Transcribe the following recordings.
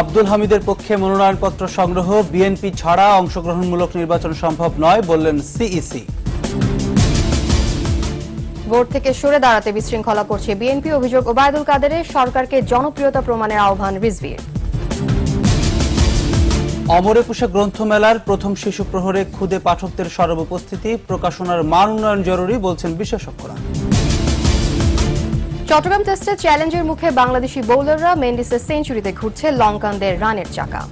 আব্দুল হামিদের পক্ষে মনোনয়নপত্র সংগ্রহ বিএনপি ছাড়া অংশগ্রহণমূলক নির্বাচন সম্ভব নয় বললেন সিইসি। ভোট থেকে সরে দাঁড়াতে বিশৃঙ্খলা করছে বিএনপি অভিযোগ ওবায়দুল কাদেরের সরকারকে জনপ্রিয়তা প্রমাণের আহ্বান রিজভির। অমর একুশে গ্রন্থমেলার প্রথম শিশু প্রহরে খুদে পাঠকদের সরব উপস্থিতি প্রকাশনার মান উন্নয়ন জরুরি বলছেন বিশেষজ্ঞরা। চট্টগ্রাম টেস্টে চ্যালেঞ্জের মুখে বাংলাদেশি বোলাররা মেন্ডিসের সেঞ্চুরিতে ঘুরছে লঙ্কানদের রানের চাকা।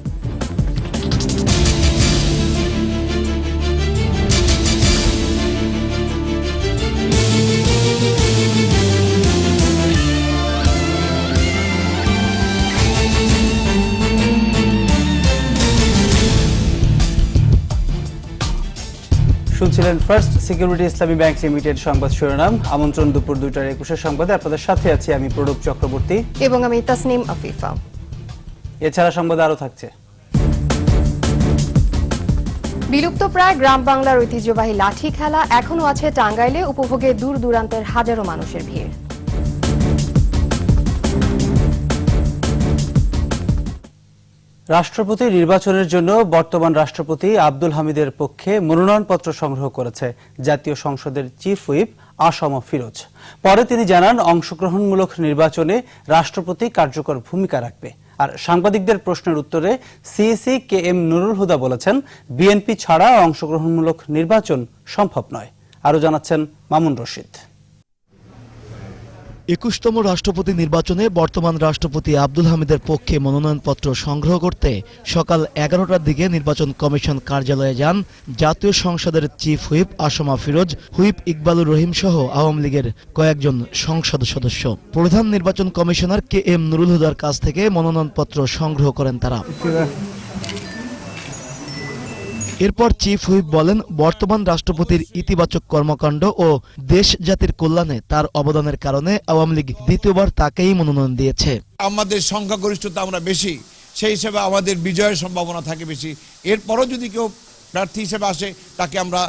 শুনছিলেন first security Islami bank limited সংবাদ শিরোনাম। আমন্ত্রণ দুপুর দুইটার একুশের সংবাদে। আপনাদের সাথে আছি আমি প্রণব চক্রবর্তী। এবং আমি তাসনিম আফিফা। এছাড়া সংবাদ আরও থাকছে। বিলুপ্ত প্রায় গ্রাম বাংলার ঐতিহ্যবাহী লাঠি খেলা এখনও আছে টাঙ্গাইলে। উপভোগে দূর দূরান্তের হাজারো মানুষের ভিড়। রাষ্ট্রপতি নির্বাচনের জন্য বর্তমান রাষ্ট্রপতি আব্দুল হামিদের পক্ষে মনোনয়নপত্র সংগ্রহ করেছে জাতীয় সংসদের চিফ হুইপ আসম ফিরোজ। পরে তিনি জানান, অংশগ্রহণমূলক নির্বাচনে রাষ্ট্রপতি কার্যকর ভূমিকা রাখবে। আর সাংবাদিকদের প্রশ্নের উত্তরে CEC K M Nurul Huda বলেছেন, বিএনপি ছাড়া অংশগ্রহণমূলক নির্বাচন সম্ভব নয়। আরও জানাচ্ছেন মামুন রশিদ। একুশতম রাষ্ট্রপতি নির্বাচনে বর্তমান রাষ্ট্রপতি আব্দুল হামিদের পক্ষে মনোনয়নপত্র সংগ্রহ করতে সকাল এগারোটার দিকে নির্বাচন কমিশন কার্যালয়ে যান জাতীয় সংসদের chief whip Asma Firoz, whip Iqbalur Rahim সহ আওয়ামী লীগের কয়েকজন সংসদ সদস্য। প্রধান নির্বাচন কমিশনার কে এম নুরুল হুদার কাছ থেকে মনোনয়নপত্র সংগ্রহ করেন তারা। এরপর চিফ হুইপ বলেন, বর্তমান রাষ্ট্রপতির ইতিবাচক কর্মকাণ্ড ও দেশ জাতির কল্যাণে তার অবদানের কারণে আওয়ামী লীগ দ্বিতীয়বার তাকেই মনোনয়ন দিয়েছে। আমাদের সংখ্যাগরিষ্ঠতা আমরা বেশি, সেই হিসেবে আমাদের বিজয়ের সম্ভাবনা থাকে বেশি। এরপরও যদি কেউ প্রার্থী হিসেবে আসে, তাকে আমরা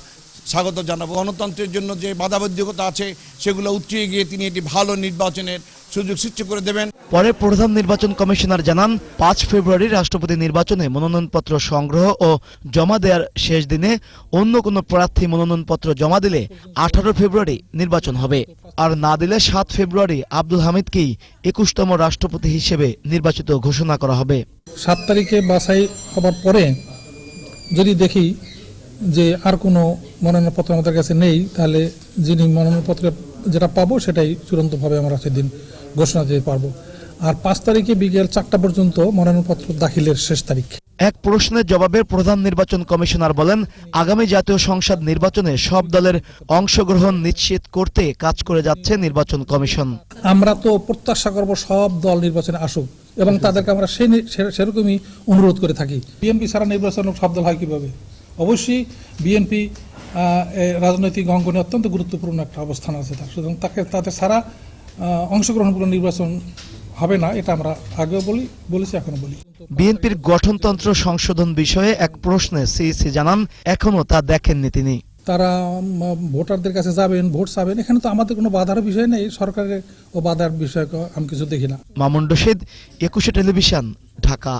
স্বাগত জানাব। গণতন্ত্রের জন্য যে বাধাবাধ্যকতা আছে সেগুলো উঠিয়ে গিয়ে তিনি একটি ভালো নির্বাচনের সুযোগ সৃষ্টি করে দেবেন। পরে প্রধান নির্বাচন কমিশনার জানান পাঁচ ফেব্রুয়ারি রাষ্ট্রপতি নির্বাচনে মনোনয়নপত্র সংগ্রহ ও জমা দেওয়ার শেষ দিনে অন্য কোনো প্রার্থী মনোনয়নপত্র জমা দিলে আঠারো ফেব্রুয়ারি নির্বাচন হবে। আর না দিলে সাত ফেব্রুয়ারি আব্দুল হামিদকেই একুশতম রাষ্ট্রপতি হিসেবে নির্বাচিত ঘোষণা করা হবে। সাত তারিখে বাছাই হবার পরে যদি দেখি যে আর কোনো মনোনয়নপত্র আমাদের কাছে নেই তাহলে যিনি মনোনয়নপত্রে যেটা পাবো সেটাই চূড়ান্তভাবে আমরা সেদিন ঘোষণা দিতে পারব। আর পাঁচ তারিখে বিকেল চারটা পর্যন্ত মনোনয়নপত্র দাখিলের শেষ তারিখ। এক প্রশ্নের জবাবে প্রধান নির্বাচন কমিশনার বলেন আগামী জাতীয় সংসদ নির্বাচনে সব দলের অংশগ্রহণ নিশ্চিত করতে কাজ করে যাচ্ছে নির্বাচন কমিশন। আমরা তো প্রত্যাশা করব সব দল নির্বাচনে আসুক এবং তাদেরকে আমরা সেই সেরকমই অনুরোধ করে থাকি। বিএনপি ছাড়া নির্বাচন সব দল হয় কীভাবে? অবশ্যই বিএনপি রাজনৈতিক অঙ্গনে অত্যন্ত গুরুত্বপূর্ণ একটা অবস্থান আছে তার। সুতরাং তাকে তাদের আহ, অংশগ্রহণপূর্ণ নির্বাচন হবে না এটা আমরা আগেও বলি বলেছি এখনও বলি। বিএনপির গঠনতন্ত্র সংশোধন বিষয়ে এক প্রশ্নে সিইসি জানান এখনও তা দেখেননি তিনি। তারা ভোটারদের কাছে যাবেন ভোট চাবেন এখানে তো আমাদের কোনো বাধার বিষয় নেই সরকারের ও বাধার বিষয় আমি কিছু দেখি না। মামুন রশিদ একুশে টেলিভিশন ঢাকা।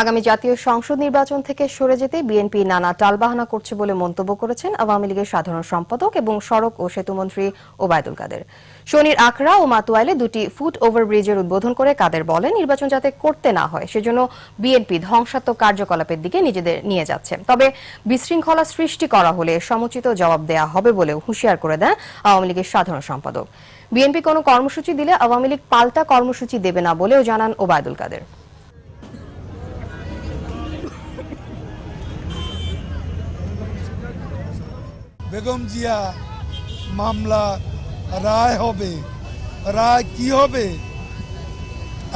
আগামী জাতীয় সংসদ নির্বাচন থেকে সরে যেতে বিএনপি নানা টালবাহানা করছে বলে মন্তব্য করেছেন আওয়ামী লীগের সাধারণ সম্পাদক এবং সড়ক ও সেতুমন্ত্রী ওবায়দুল কাদের। শনির আখড়া ও মাতুয়াইলে দুটি ফুট ওভারব্রিজের উদ্বোধন করে কাদের বলেন, নির্বাচন যাতে করতে না হয়, সেজন্য বিএনপি ধ্বংসাত্মক কার্যকলাপের দিকে নিজেদের নিয়ে যাচ্ছে। তবে বিশৃঙ্খলা সৃষ্টি করা হলে সমুচিত জবাব দেয়া হবে বলেও হুঁশিয়ার করে দেন আওয়ামী লীগের সাধারণ সম্পাদক। বিএনপি কোনো কর্মসূচি দিলে আওয়ামী লীগ পাল্টা কর্মসূচি দেবে না বলেও জানান ওবায়দুল কাদের। বেগম জিয়া, মামলা, রায় হবে। রায় কি হবে?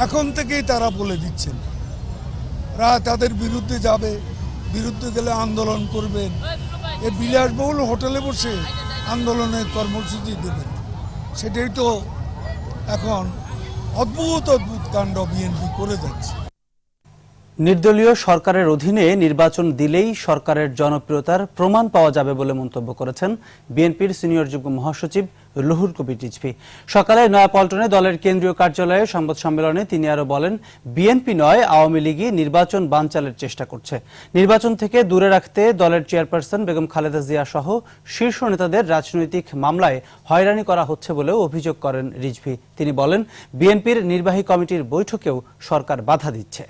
এখন থেকেই তারা বলে দিচ্ছেন। রায় তাদের বিরুদ্ধে যাবে, বিরুদ্ধে গেলে আন্দোলন করবেন। এ বিলাসবহুল হোটেলে বসে আন্দোলনের কর্মসূচি দেবেন। সেটাই তো এখন অদ্ভুত অদ্ভুত কাণ্ড বিএনপি করে যাচ্ছে। নির্দলীয় সরকারের অধীনে নির্বাচন দিলেই সরকারের জনপ্রিয়তার প্রমাণ পাওয়া যাবে বলে মন্তব্য করেছেন বিএনপির সিনিয়র যুগ্ম মহাসচিব রুহুল কবির রিজভি। সকালে নয়াপল্টনে দলের কেন্দ্রীয় কার্যালয়ে সংবাদ সম্মেলনে তিনি আরও বলেন, বিএনপি নয়, আওয়ামী লীগই নির্বাচন বানচালের চেষ্টা করছে। নির্বাচন থেকে দূরে রাখতে দলের চেয়ারপারসন বেগম খালেদা জিয়া সহ শীর্ষ নেতাদের রাজনৈতিক মামলায় হয়রানি করা হচ্ছে বলেও অভিযোগ করেন রিজভি। তিনি বলেন, বিএনপির নির্বাহী কমিটির বৈঠকেও সরকার বাধা দিচ্ছে।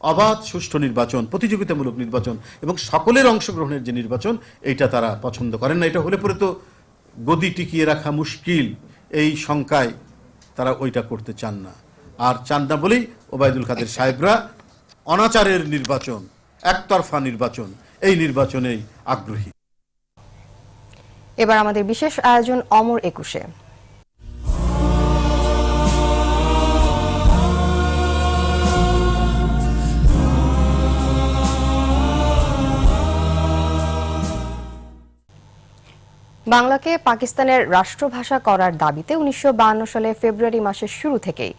অবাধ, সুষ্ঠু নির্বাচন, প্রতিযোগিতামূলক নির্বাচন এবং সকলের অংশগ্রহণের যে নির্বাচন, এইটা তারা পছন্দ করেন না। এটা হলে পরে তো গদি টিকিয়ে রাখা মুশকিল। এই শঙ্কায় তারা ওইটা করতে চান না। আর চান না বলেই ওবায়দুল কাদের সাহেবরা অনাচারের নির্বাচন, একতরফা নির্বাচন, এই নির্বাচনেই আগ্রহী। এবার আমাদের বিশেষ আয়োজন অমর একুশে। বাংলাকে পাকিস্তানের রাষ্ট্রভাষা করার দাবিতে উনিশশো সালে ফেব্রুয়ারি মাসের শুরু থেকেই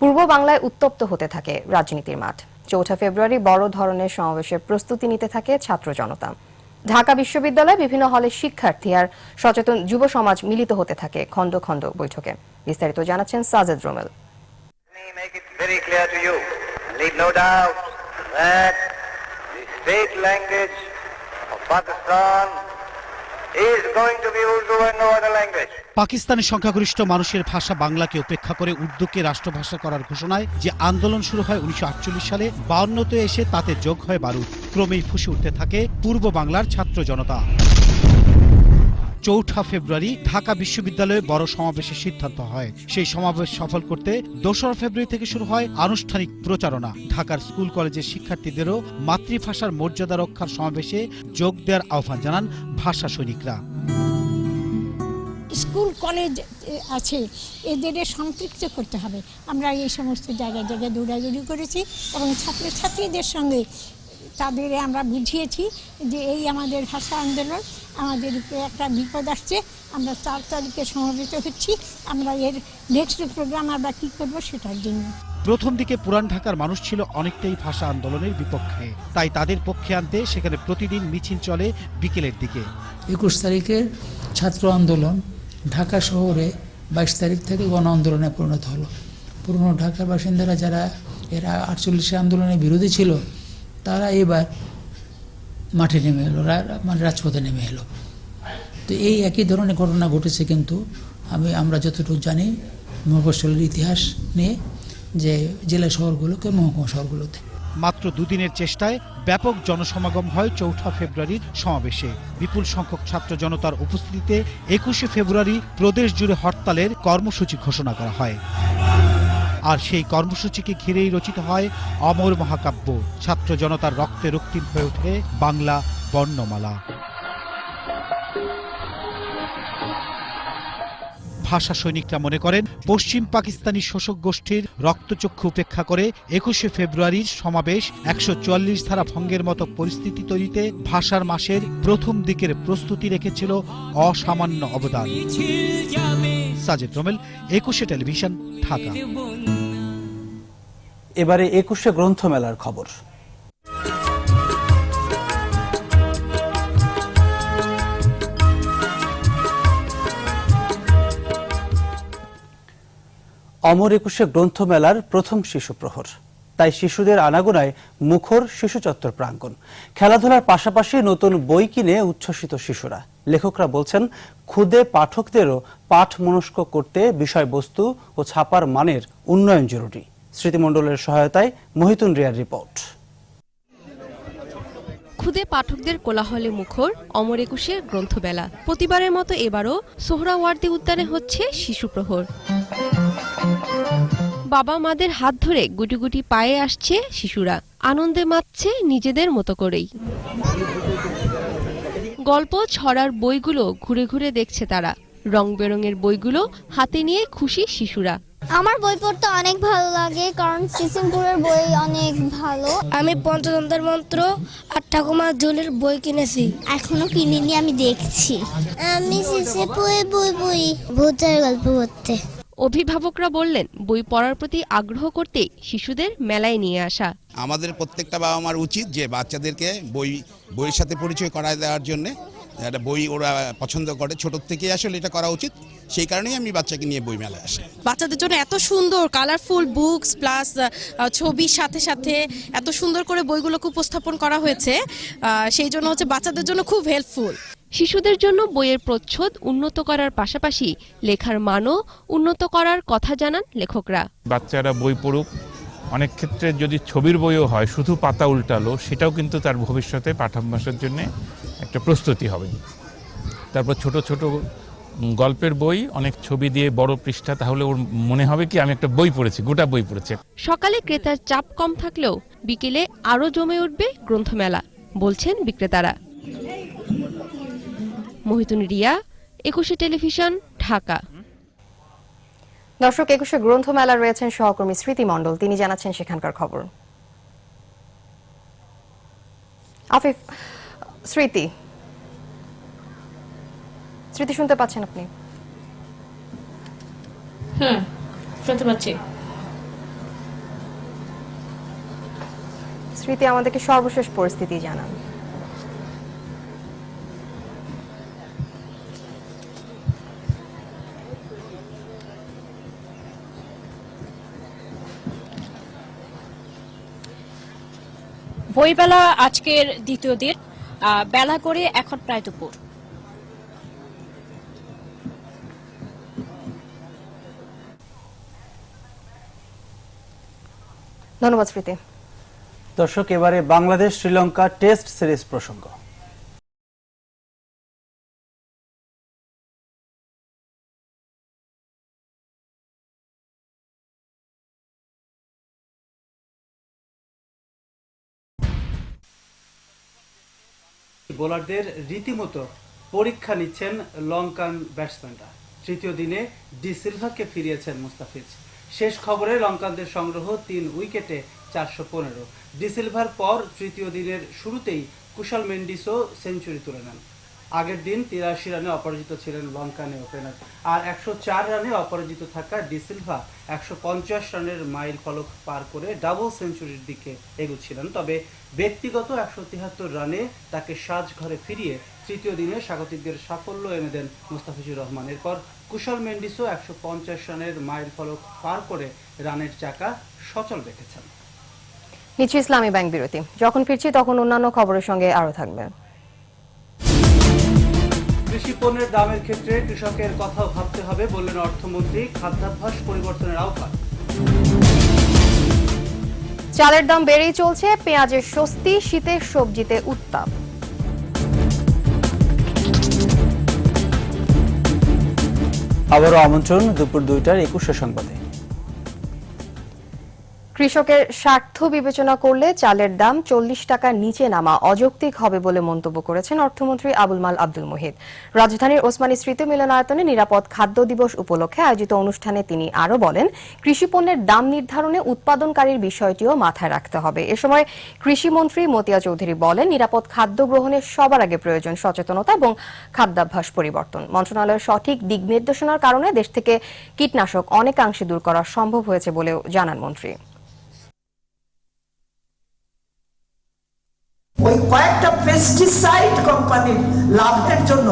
পূর্ব বাংলায় উত্তপ্ত হতে থাকে রাজনীতির মাঠ। চৌঠা ফেব্রুয়ারি বড় ধরনের সমাবেশের প্রস্তুতি নিতে থাকে ছাত্র জনতা। ঢাকা বিশ্ববিদ্যালয়ে বিভিন্ন হলে শিক্ষার্থী আর সচেতন যুব সমাজ মিলিত হতে থাকে খণ্ড খণ্ড বৈঠকে। বিস্তারিত জানাচ্ছেন সাজেদ রোমেল। Pakistan পাকিস্তানের সংখ্যাগরিষ্ঠ মানুষের ভাষা বাংলাকে উপেক্ষা করে উর্দুকে রাষ্ট্রভাষা করার ঘোষণায় যে আন্দোলন শুরু হয় উনিশশো আটচল্লিশ সালে, বাউন্নতে এসে তাতে যোগ হয় বারুদ। ক্রমেই ফুসে উঠতে থাকে পূর্ব বাংলার ছাত্র জনতা। চৌঠা ফেব্রুয়ারি ঢাকা বিশ্ববিদ্যালয়ে বড় সমাবেশের সিদ্ধান্ত হয়। সেই সমাবেশ সফল করতে দোসরা ফেব্রুয়ারি থেকে শুরু হয় আনুষ্ঠানিক প্রচারণা। ঢাকার স্কুল কলেজের শিক্ষার্থীদেরও মাতৃভাষার মর্যাদা রক্ষার সমাবেশে যোগ দেওয়ার আহ্বান জানান ভাষা সৈনিকরা। স্কুল, কলেজ আছে। এদের সম্পৃক্ত করতে হবে। আমরা এই সমস্ত জায়গায় জায়গায় দৌড়াদৌড়ি করেছি এবং ছাত্রছাত্রীদের সঙ্গে তাদের আমরা বুঝিয়েছি যে এই আমাদের ভাষা আন্দোলন আমাদের উপরে একটা বিপদ আসছে। আমরা চার তারিখে সমবেত হচ্ছি। আমরা এর নেক্সট প্রোগ্রাম আমরা কী করব সেটার জন্য। প্রথম দিকে পুরান ঢাকার মানুষ ছিল অনেকটাই ভাষা আন্দোলনের বিপক্ষে। তাই তাদের পক্ষে আনতে সেখানে প্রতিদিন মিছিল চলে বিকেলের দিকে। একুশ তারিখের ছাত্র আন্দোলন ঢাকা শহরে বাইশ তারিখ থেকে গণ আন্দোলনে পরিণত হলো। পুরনো ঢাকার বাসিন্দারা যারা এরা আটচল্লিশে আন্দোলনের বিরোধী ছিল তারা এবার মাঠে নেমে এলো মানে রাজপথে নেমে এলো। তো এই একই ধরনের ঘটনা ঘটেছে কিন্তু আমি, আমরা যতটুকু জানি মফস্বলের ইতিহাস নিয়ে যে জেলা শহরগুলোকে, মহকুমা শহরগুলোতে। মাত্র দুদিনের চেষ্টায় ব্যাপক জনসমাগম হয় চৌঠা ফেব্রুয়ারির সমাবেশে। বিপুল সংখ্যক ছাত্র জনতার উপস্থিতিতে একুশে ফেব্রুয়ারি প্রদেশ জুড়ে হরতালের কর্মসূচি ঘোষণা করা হয়। আর সেই কর্মসূচিকে ঘিরেই রচিত হয় অমর মহাকাব্য। ছাত্র জনতার রক্তে রক্তিম হয়ে ওঠে বাংলা বর্ণমালা। ভাষা সৈনিকরা মনে করেন, পশ্চিম পাকিস্তানি শোষক গোষ্ঠীর রক্তচক্ষু উপেক্ষা করে একুশে ফেব্রুয়ারির সমাবেশ একশো চুয়াল্লিশ ধারা ভঙ্গের মতো পরিস্থিতি তৈরিতে ভাষার মাসের প্রথম দিকের প্রস্তুতি রেখেছিল অসামান্য অবদান। সাজেদ রোমেল, একুশে টেলিভিশন, ঢাকা। এবারে একুশে গ্রন্থমেলার খবর। অমর একুশে গ্রন্থমেলার প্রথম শিশু প্রহর। তাই শিশুদের আনাগোনায় মুখর শিশু চত্বর প্রাঙ্গণ। খেলাধুলার পাশাপাশি নতুন বই কিনে উচ্ছ্বসিত শিশুরা। লেখকরা বলছেন ক্ষুদে পাঠকদেরও পাঠ মনস্ক করতে বিষয়বস্তু ও ছাপার মানের উন্নয়ন জরুরি। স্মৃতিমণ্ডলের সহায়তায় মহিতুন রিয়ার রিপোর্ট। ক্ষুদে পাঠকদের কোলাহলে মুখর অমর একুশের গ্রন্থবেলা। প্রতিবারের মতো এবারও সোহরাওয়ার্দী উদ্যানে হচ্ছে শিশু প্রহর। বাবা মাদের হাত ধরে গুটি গুটি পায়ে আসছে শিশুরা। আনন্দে মাতছে নিজেদের মতো করেই। গল্প ছড়ার বইগুলো ঘুরে ঘুরে দেখছে তারা। রং বেরঙের বইগুলো হাতে নিয়ে খুশি শিশুরা। আমার বই পড়তে অনেক ভালো লাগে কারণ সিসিমপুরের বই অনেক ভালো। আমি পঞ্চতন্ত্রের মন্ত্র আর ঠাকুমার ঝোলের বই কিনেছি। এখনও কিনিনি আমি দেখছি। আমি সিসিমপুরের বই বই ভূতের গল্প পড়তে। অভিভাবকরা বললেন বই পড়ার প্রতি আগ্রহ করতে শিশুদের মেলায় নিয়ে আসা। আমাদের প্রত্যেকটা বাবা মার উচিত যে বাচ্চাদেরকে বই বইয়ের সাথে পরিচয় করায় দেওয়ার জন্য একটা বই ওরা পছন্দ করে ছোটোর থেকে আসলে এটা করা উচিত। সেই কারণেই আমি বাচ্চাকে নিয়ে বই মেলায় আসি। বাচ্চাদের জন্য এত সুন্দর কালারফুল বুকস প্লাস ছবির সাথে সাথে এত সুন্দর করে বইগুলোকে উপস্থাপন করা হয়েছে। আহ, সেই জন্য হচ্ছে বাচ্চাদের জন্য খুব হেল্পফুল শিশুদের জন্য বইয়ের প্রচ্ছদ উন্নত করার পাশাপাশি লেখার মানও উন্নত করার কথা জানান লেখকরা। বাচ্চারা বই পড়ুক অনেক ক্ষেত্রে যদি ছবির বইও হয় শুধু পাতা উল্টালো সেটাও কিন্তু তার ভবিষ্যতে পাঠাভ্যাসের জন্য একটা প্রস্তুতি হবে। তারপর ছোট ছোট গল্পের বই অনেক ছবি দিয়ে বড় পৃষ্ঠা তাহলে ওর মনে হবে কি আমি একটা বই পড়েছি গোটা বই পড়েছি। সকালে ক্রেতার চাপ কম থাকলেও বিকেলে আরও জমে উঠবে গ্রন্থমেলা বলছেন বিক্রেতারা। মহিতুন রিয়া একুশে টেলিভিশন ঢাকা। দর্শক একুশে গ্রন্থমেলা রয়েছেন সহকর্মী স্মৃতি মণ্ডল তিনি জানাচ্ছেন সেখানকার খবর। আফিফ স্মৃতি স্মৃতি শুনতে পাচ্ছেন আপনি? হুম শুনতে পাচ্ছি। স্মৃতি আমাদেরকে সর্বশেষ পরিস্থিতি জানান। বইবেলা আজকের দ্বিতীয় দিন। বেলা করে এখন প্রায় দুপুর। ধন্যবাদ স্মৃতি। দর্শক এবারে বাংলাদেশ শ্রীলঙ্কা টেস্ট সিরিজ প্রসঙ্গ। বোলারদের রীতিমতো পরীক্ষা নিচ্ছেন লঙ্কান ব্যাটসম্যানরা। তৃতীয় দিনে ডি সিলভাকে ফিরিয়েছেন মুস্তাফিজ। শেষ খবরে লঙ্কানদের সংগ্রহ তিন উইকেটে চারশো পনেরো। ডি সিলভার পর তৃতীয় দিনের শুরুতেই কুশাল মেন্ডিসও সেঞ্চুরি তুলে নেন। আগের দিন তিরাশি রানে অপরাজিত ছিলেন লঙ্কানে ওপেনার আর একশো চার রানে অপরাজিত থাকা ডি সিলভা একশো পঞ্চাশ রানের মাইল ফলক পার করে ডাবল সেঞ্চুরির দিকে এগুচ্ছিলেন। তবে ব্যক্তিগত একশো তিয়াত্তর রানে তাকে সাজ ঘরে ফিরিয়ে তৃতীয় দিনে স্বাগতিকদের সাফল্য এনে দেন মুস্তাফিজুর রহমান। এরপর কুশল মেন্ডিসও একশো পঞ্চাশ রানের মাইল ফলক পার করে রানের চাকা সচল রেখেছেন। নিচ্ছি ইসলামী ব্যাংক বিরতি। যখন ফিরছি তখন অন্যান্য খবরের সঙ্গে আরও থাকবে কৃষি পণ্যের দামের ক্ষেত্রে কৃষকের কথাও ভাবতে হবে বললেন অর্থমন্ত্রী খাদ্যাভ্যাস পরিবর্তনের আহ্বান। চালের দাম বেড়েই চলছে পেঁয়াজের স্বস্তি শীতের সবজিতে উত্তাপ। আবারও আমন্ত্রণ দুপুর দুইটার একুশে সংবাদে। কৃষকের স্বার্থ বিবেচনা করলে চালের দাম চল্লিশ টাকার নিচে নামা অযৌক্তিক হবে বলে মন্তব্য করেছেন অর্থমন্ত্রী আবুল মাল আব্দুল মুহিত। রাজধানীর ওসমানী স্মৃতি মিলনায়তনে নিরাপদ খাদ্য দিবস উপলক্ষে আয়োজিত অনুষ্ঠানে তিনি আরও বলেন কৃষি পণ্যের দাম নির্ধারণে উৎপাদনকারীর বিষয়টিও মাথায় রাখতে হবে। এ সময় কৃষিমন্ত্রী মতিয়া চৌধুরী বলেন, নিরাপদ খাদ্য গ্রহণের সবার আগে প্রয়োজন সচেতনতা এবং খাদ্যাভ্যাস পরিবর্তন। মন্ত্রণালয়ের সঠিক দিক নির্দেশনার কারণে দেশ থেকে কীটনাশক অনেকাংশে দূর করা সম্ভব হয়েছে বলেও জানান মন্ত্রী। ওই কয়েকটা পেস্টিসাইড কোম্পানির লাভের জন্য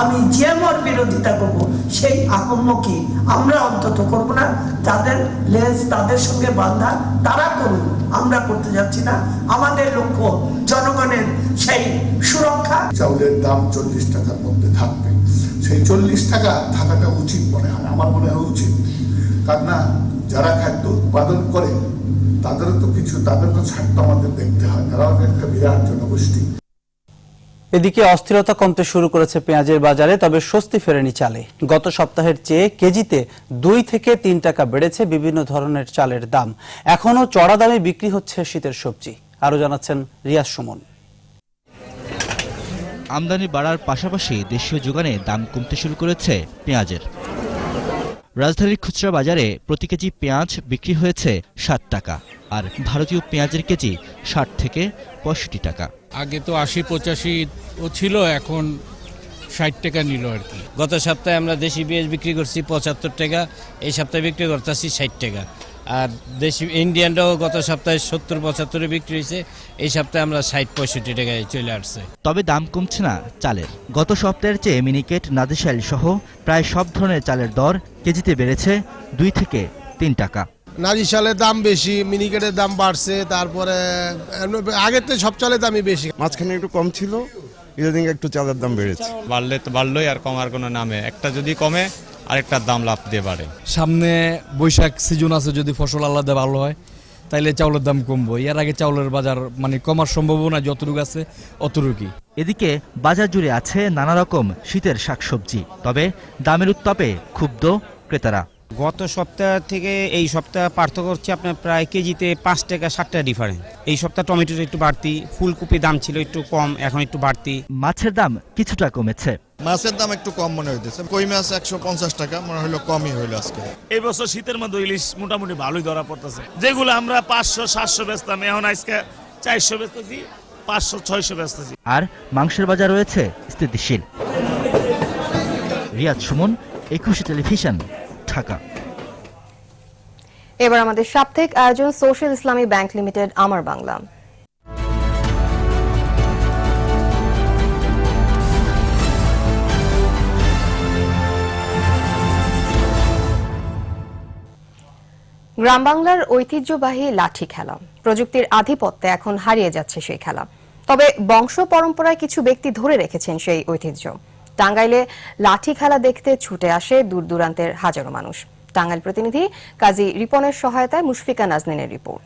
আমি জিএমওর বিরোধিতা করব, সেই আকম্মকি আমরা অন্তত করব না। তাদের লেজ, তাদের সঙ্গে বান্ধা তারা করুন আমরা করতে যাচ্ছি না। আমাদের লক্ষ্য জনগণের সেই সুরক্ষা। চাউলের দাম চল্লিশ টাকার মধ্যে থাকবে। সেই চল্লিশ টাকা থাকাটা উচিত মনে হয়, আমার মনে হয় উচিত। কারণ না, যারা খাদ্য উৎপাদন করে তাদেরও তো কিছু তাদের তো স্বার্থ আমাদের দেখতে হয়। তারাও একটা বিরাট জনগোষ্ঠী। এদিকে অস্থিরতা কমতে শুরু করেছে পেঁয়াজের বাজারে তবে স্বস্তি ফেরেনি চালে। গত সপ্তাহের চেয়ে কেজিতে দুই থেকে তিন টাকা বেড়েছে বিভিন্ন ধরনের চালের দাম। এখনও চড়া দামে বিক্রি হচ্ছে শীতের সবজি। আরও জানাচ্ছেন রিয়াজ সুমন। আমদানি বাড়ার পাশাপাশি দেশীয় যোগানে দাম কমতে শুরু করেছে পেঁয়াজের। রাজধানীর খুচরা বাজারে প্রতি কেজি পেঁয়াজ বিক্রি হয়েছে ষাট টাকা আর ভারতীয় পেঁয়াজের কেজি ষাট থেকে পঁয়ষট্টি টাকা। আগে তো আশি পঁচাশি ও ছিল এখন ষাট টাকা নিল আর কি। গত সপ্তাহে আমরা দেশি পেঁয়াজ বিক্রি করছি পঁচাত্তর টাকা এই সপ্তাহে বিক্রি করতেছি ষাট টাকা। আর দেশি ইন্ডিয়ানটাও গত সপ্তাহে সত্তর পঁচাত্তরে বিক্রি হয়েছে। এই সপ্তাহে আমরা ষাট পঁয়ষট্টি টাকায় চলে আসছে। তবে দাম কমছে না চালের। গত সপ্তাহের চেয়ে মিনিকেট নাদিশাইল সহ প্রায় সব ধরনের চালের দর কেজিতে বেড়েছে দুই থেকে তিন টাকা। নারী চালের দাম বেশি মিনিকেটের দাম বাড়ছে তারপরে আগের তো সব চালের দামই বেশি। মাঝখানে একটু কম ছিল ইদানিং একটু চালের দাম বেড়েছে। বাড়লে তো বাড়লোই আর কমার কোনো নামে। একটা যদি কমে আরেকটার দাম লাভ দিয়ে বাড়ে। সামনে বৈশাখ সিজন আছে যদি ফসল আলাদা ভালো হয় তাইলে চাউলের দাম কমবো। এর আগে চাউলের বাজার মানে কমার সম্ভাবনা যতটুকু আছে অতটুকুই। এদিকে বাজার জুড়ে আছে নানা রকম শীতের শাকসবজি তবে দামের উত্তাপে ক্ষুব্ধ ক্রেতারা। গত সপ্তাহ থেকে এই সপ্তাহ পার্থক্য হচ্ছে আপনার প্রায় কেজিতে পাঁচ টাকা ষাট টাকা ডিফারেন্স এই সপ্তাহ টমেটোর একটু বাড়তি ফুলকপির দাম ছিল একটু কম এখন একটু বাড়তি। মাছের দাম কিছুটা কমেছে। মাছের দাম একটু কম মনে হইতেছে। কই মাছ একশো পঞ্চাশ টাকা মনে হলো কমই হইল আজকে। এই বছর শীতের মধ্যে ইলিশ মোটামুটি ভালোই ধরা পড়তেছে। যেগুলো আমরা পাঁচশো সাতশো বেচতাম এখন আজকে চারশো বেচতেছি পাঁচশো ছয়শো বেচতেছি। আর মাংসের বাজার রয়েছে স্থিতিশীল। রিয়াদ সুমন একুশে টেলিভিশন ঢাকা। এবার আমাদের সাপ্তাহিক আয়োজন সোশ্যাল ইসলামী ব্যাংক লিমিটেড আমার বাংলা। গ্রাম বাংলার ঐতিহ্যবাহী লাঠি খেলা। প্রযুক্তির আধিপত্যে এখন হারিয়ে যাচ্ছে সেই খেলা। তবে বংশ পরম্পরায় কিছু ব্যক্তি ধরে রেখেছেন সেই ঐতিহ্য। টাঙ্গাইলে লাঠি খেলা দেখতে ছুটে আসে দূর দূরান্তের হাজারো মানুষ। টাঙ্গাইল প্রতিনিধি কাজী রিপনের সহায়তায় মুশফিকা নাজনীনের রিপোর্ট।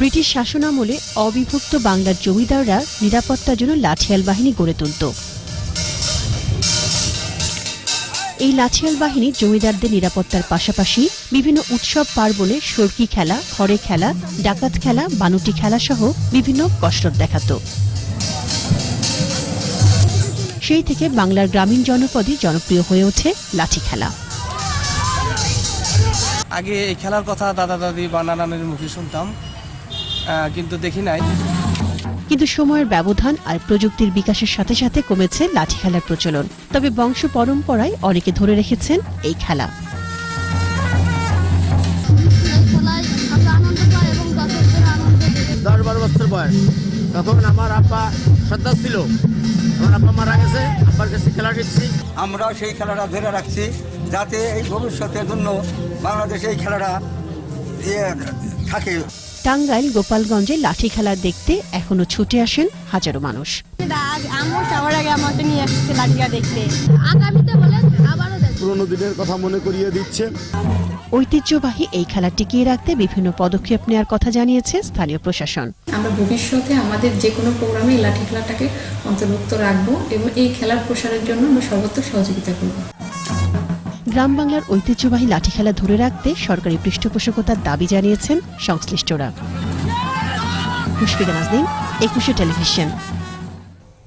ব্রিটিশ শাসনামলে অবিভক্ত বাংলার জমিদাররা নিরাপত্তার জন্য লাঠিয়াল বাহিনী গড়ে তুলত। এই লাঠিয়াল বাহিনী জমিদারদের নিরাপত্তার পাশাপাশি বিভিন্ন উৎসব পার্বণে সর্কি খেলা খড়ে খেলা, ডাকাত খেলা, বানুটি খেলা সহ বিভিন্ন কসরত দেখাত। সেই থেকে বাংলার গ্রামীণ জনপদে জনপ্রিয় হয়ে ওঠে লাঠি খেলা। আগে এই খেলার কথা দাদা, দাদি বা নানানের মুখে শুনতাম কিন্তু দেখি নাই। কিন্তু সময়ের ব্যবধান আর প্রযুক্তির বিকাশের সাথে সাথে কমেছে লাঠি খেলার প্রচলন। তবে বংশ পরম্পরায় অনেকে ধরে রেখেছেন এই খেলা। দশ বারো বছর বয়স। তখন আমার আব্বা শ্রদ্ধা ছিল। তখন আব্বা মারা গেছে। আব্বার কাছে খেলা শিখছি আমরাও সেই খেলাটা ধরে রাখছি যাতে এই ভবিষ্যতের জন্য বাংলাদেশে এই খেলাটা ইয়ে থাকে। টাঙ্গাইল গোপালগঞ্জে লাঠি খেলা দেখতে এখনও ছুটে আসেন হাজারো মানুষ। আমার সবার আগে আমাকে নিয়ে আসছে লাঠিয়া দেখতে। আগামীতে বলেন আবারও পুরোনো দিনের কথা মনে করিয়ে দিচ্ছে। ঐতিহ্যবাহী এই খেলা টিকিয়ে রাখতে বিভিন্ন পদক্ষেপ নেওয়ার কথা জানিয়েছে স্থানীয় প্রশাসন। আমরা ভবিষ্যতে আমাদের যে কোনো প্রোগ্রামে লাঠি খেলাটাকে অন্তর্ভুক্ত রাখব এবং এই খেলার প্রসারের জন্য আমরা সর্বত্র সহযোগিতা করব। গ্রাম বাংলার ঐতিহ্যবাহী লাঠি খেলা ধরে রাখতে সরকারি পৃষ্ঠপোষকতার দাবি জানিয়েছেন সংশ্লিষ্টরা। মুশফিকা একুশে টেলিভিশন।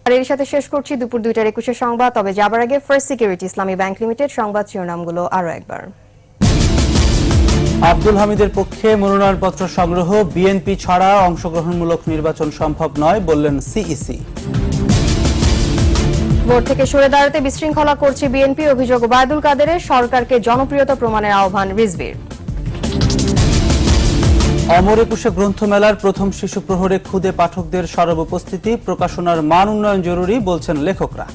আর এর সাথে শেষ করছি দুপুর দুইটার একুশে সংবাদ তবে যাবার আগে first security Islami bank limited সংবাদ শিরোনামগুলো আরও একবার। আব্দুল হামিদের পক্ষে মনোনয়নপত্র সংগ্রহ বিএনপি ছাড়া অংশগ্রহণমূলক নির্বাচন সম্ভব নয় বললেন সিইসি। ভোট থেকে সরে দাঁড়াতে বিশৃঙ্খলা করছে বিএনপি অভিযোগ ওবায়দুল কাদেরের সরকারকে জনপ্রিয়তা প্রমাণের আহ্বান রিজভির। অমর একুশে গ্রন্থমেলার প্রথম শিশু প্রহরে খুদে পাঠকদের সরব উপস্থিতি প্রকাশনার মান উন্নয়ন জরুরি বলছেন লেখকরা।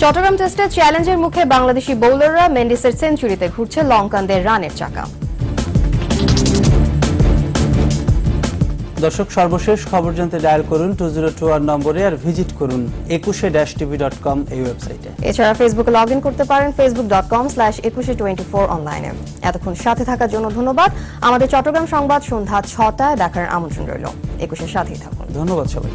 চট্টগ্রাম টেস্টে চ্যালেঞ্জের মুখে বাংলাদেশি বোলাররা মেন্ডিসের সেঞ্চুরিতে ঘুরছে লঙ্কানদের রানের চাকা। দর্শক সর্বশেষ খবর জানতে ডায়াল করুন টু জিরো টু ওয়ান নম্বরে আর ভিজিট করুন একুশে ড্যাশ টিভি ডট কম এই ওয়েবসাইটে। এছাড়া ফেসবুকে লগ ইন করতে পারেন Facebook dot com slash Ekushey twenty four অনলাইনে এতক্ষণ সাথে থাকার জন্য ধন্যবাদ। আমাদের চট্টগ্রাম সংবাদ সন্ধ্যা ছটায় দেখার আমন্ত্রণ রইল। একুশের সাথেই থাকুন। ধন্যবাদ সবাই